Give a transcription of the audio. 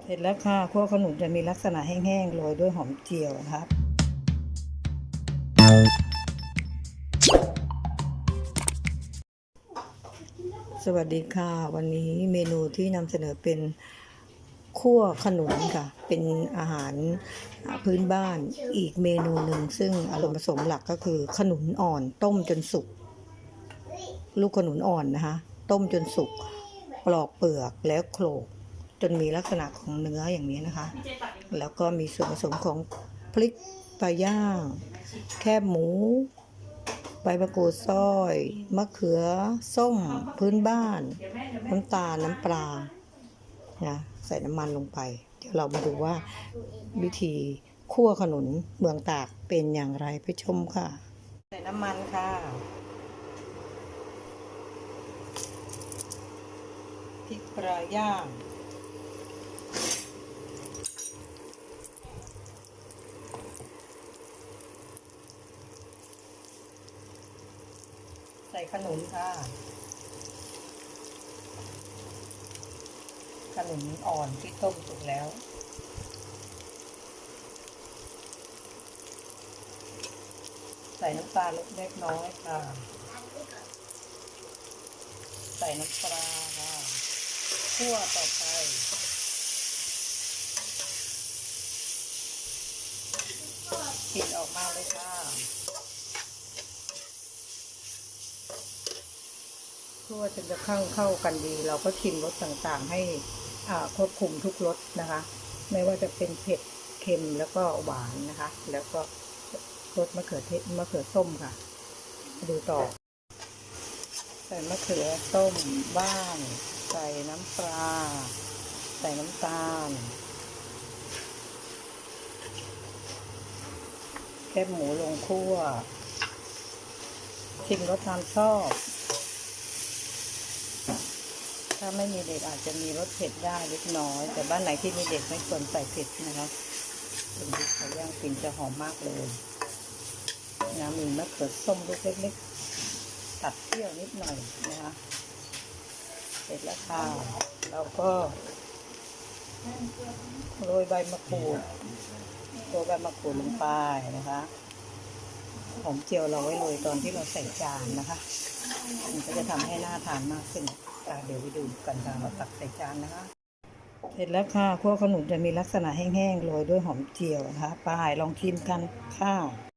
เสร็จแล้วค่ะคั่วขนุนจะมีลักษณะแห้งๆโรยด้วยหอมเจียวครับ สวัสดีค่ะ วันนี้เมนูที่นำเสนอเป็นคั่วขนุนค่ะ เป็นอาหารพื้นบ้านอีกเมนูหนึ่ง ซึ่งอารมณ์ผสมหลักก็คือขนุนอ่อนต้มจนสุก ลูกขนุนอ่อนนะคะ ต้มจนสุก ปลอกเปลือกแล้วโขลก จนมีลักษณะของเนื้ออย่างนี้นะคะ แล้วก็มีส่วนผสมของพริกปลาย่าง แคบหมู ใบมะกรูดซอย มะเขือ ส้ม พื้นบ้าน น้ำตาล น้ำปลานะใส่น้ำมันลงไป เดี๋ยวเรามาดูว่าวิธีคั่วขนุนเมืองตากเป็นอย่างไรไปชมค่ะ ใส่น้ำมันค่ะพริกปลาย่าง ขนุนค่ะ ขนุนอ่อนที่ต้มสุกแล้ว ใส่น้ำตาลเล็กน้อยค่ะ ใส่น้ำปลาค่ะคั่วต่อไปปิดออกมาเลยค่ะ คั่วจนจะเข้าเข้ากันดี เราก็ชิมรสต่างๆ ให้ควบคุมทุกรสนะคะ ไม่ว่าจะเป็นเผ็ดเค็มแล้วก็หวานนะคะ แล้วก็รสมะเขือเทศมะเขือส้มค่ะ ดูต่อ ใส่มะเขือส้มบ้าง ใส่น้ำปลา ใส่น้ำตาล แคบหมูลงคั่วชิมรสตามชอบ ถ้าไม่มีเด็กอาจจะมีรสเผ็ดได้เล็กน้อย แต่บ้านไหนที่มีเด็กไม่ควรใส่เผ็ดนะคะเป็นพริกไทยย่างกลิ่นจะหอมมากเลยนะมีมะเขือส้มลูกเล็กๆตัดเปรี้ยวนิดหน่อยนะคะเสร็จแล้วค่ะเราก็โรยใบมะกรูดโรยใบมะกรูดลงไปนะคะ หอมเจียวเราไว้โรยตอนที่เราใส่จานนะคะ มันก็จะทำให้น่าทานมากขึ้นเดี๋ยวไปดูกันค่ะเราตักใส่จานนะคะ เสร็จแล้วค่ะพวกขนุนจะมีลักษณะแห้งๆโรยด้วยหอมเจียวนะคะป้ายลองชิมกันค่ะ